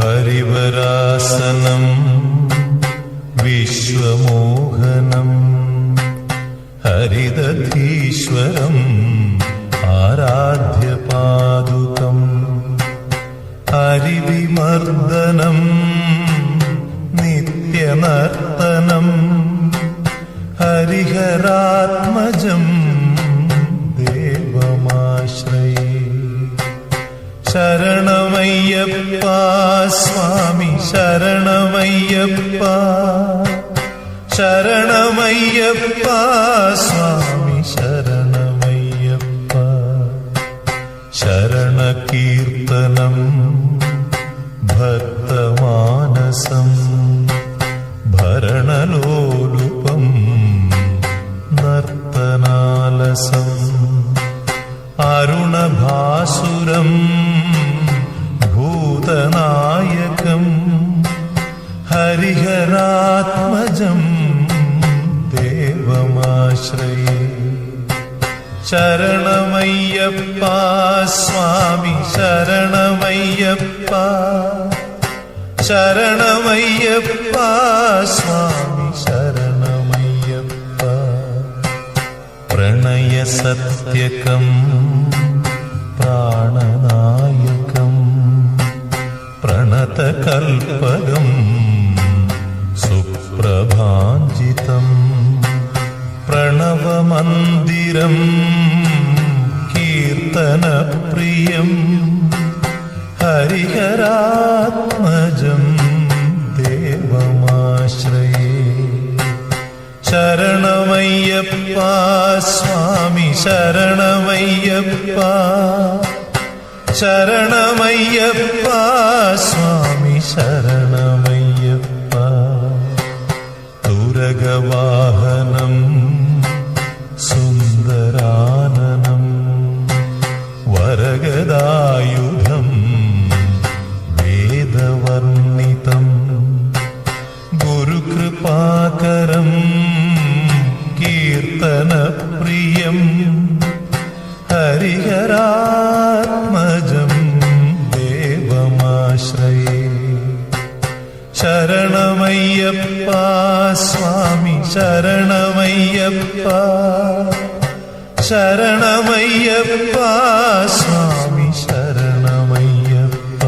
हरिवरासनम् विश्वमोहनम् हरिदधीश्वरम्। ആരാധ്യപാദുകം ഹരിവിമർദ്ദനം നിത്യനർത്തനം ഹരിഹരാത്മജം ശരണമയ്യപ്പ സ്വാമി ശരണമയ്യപ്പ. ശരണമയ്യപ്പ ശരണകീർത്തനം ഭക്തമാനസം ഭരണലോലുപം നർത്തനാലസം അരുണഭാസുരം ഭൂതനായകം ഹരിഹരാത്മജം ദേവമാശ്രയേ. ശരണമയ്യപ്പ ശരണമയ്യപ്പ ശരണമയ്യപ്പ സ്വാമി ശരണമയ്യപ്പ. പ്രണയ സത്യകം പ്രാണനായകം പ്രണതകൽപകം സുപ്രഭാഞ്ജിതം പ്രണവമന്ദിരം കീർത്തനപ്രിയം. हरिहरात्मजं देवमाश्रये शरणमय्यप्पा स्वामि शरणमय्यप्पा शरणमय्यप्पा स्वामि शरण ശരണമയ്യപ്പ സ്വാമി ശരണമയ്യപ്പ.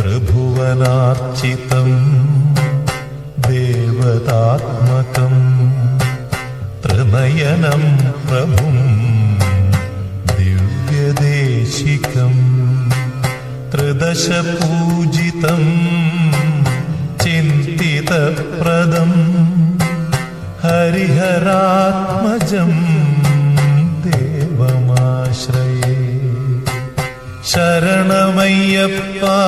പ്രഭുവനാർച്ചിതം ദേവതാത്മകം ത്രിനയനം പ്രഭും ദിവ്യദേശികം ത്രിദശപൂജിതം ചിന്തിതപ്രദം ഹരിഹരാത്മജം. शरणमय्यप्पा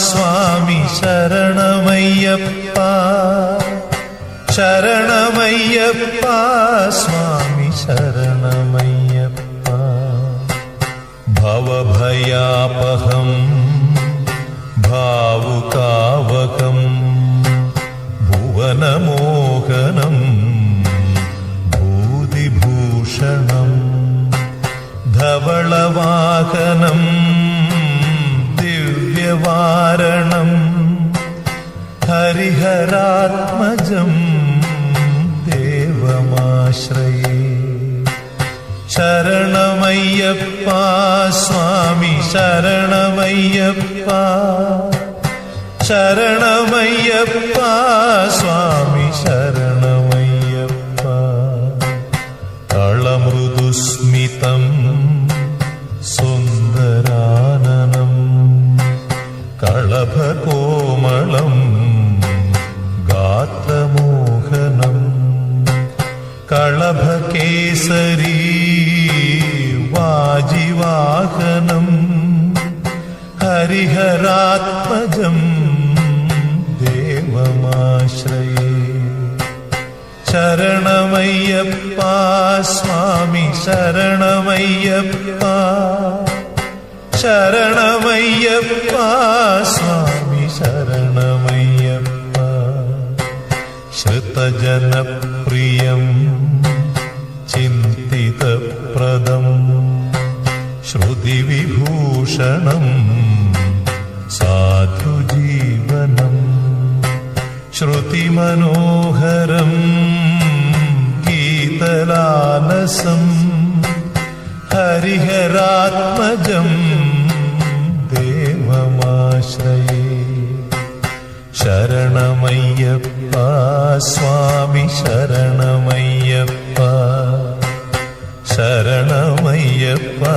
स्वामि शरणमय्यप्पा शरणमय्यप्पा स्वामि शरणमय्यप्पा भवभयापहम् भावुकावकम् भुवनमोहनं भूतिभूषणं धवळवाकनम् ഹരിഹരാത്മജം ദേവമാശ്രയേ. ശരണമയ്യപ്പ സ്വാമി ശരണമയ്യപ്പ. ശരണമയ്യപ്പ സ്വാമി ശരണമയ്യപ്പ केसरी वाजिवाहनम् हरिहरात्मजम् देवमाश्रये। शरणमय्यप्पा स्वामि शरणमय्यप्पा। शरणमय्यप्पा स्वामि शरणमय्यप्पा। श्रुतजन विभूषणं साधुजीवनम् श्रुतिमनोहरम् गीतलालसम् हरिहरात्मजम् देवमाश्रये। शरणमय्यप्पा स्वामि शरणमय्यप्पा शरणमय्यप्पा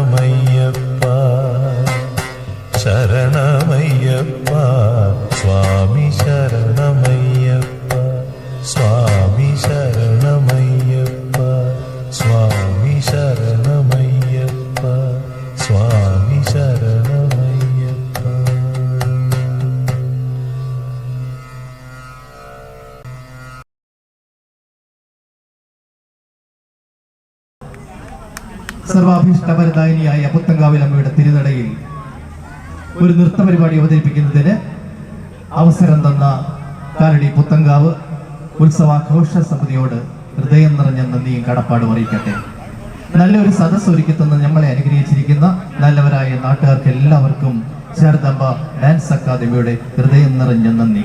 സർവാഭീഷ്ടപരദായിനിയായ പുത്തങ്കാവിൽ അമ്മയുടെ തിരുനടയിൽ ഒരു നൃത്ത പരിപാടി അവതരിപ്പിക്കുന്നതിന് അവസരം തന്ന കാലടി പുത്തങ്കാവ് ഉത്സവാഘോഷ സമിതിയോട് ഹൃദയം നിറഞ്ഞ നന്ദിയും കടപ്പാടും അറിയിക്കട്ടെ. നല്ലൊരു സദസ് ഒരുക്കി തന്ന നമ്മളെ അനുഗ്രഹിച്ചിരിക്കുന്ന നല്ലവരായ നാട്ടുകാർക്ക് എല്ലാവർക്കും ശാരദാംബ ഡാൻസ് അക്കാദമിയുടെ ഹൃദയം നിറഞ്ഞ നന്ദി.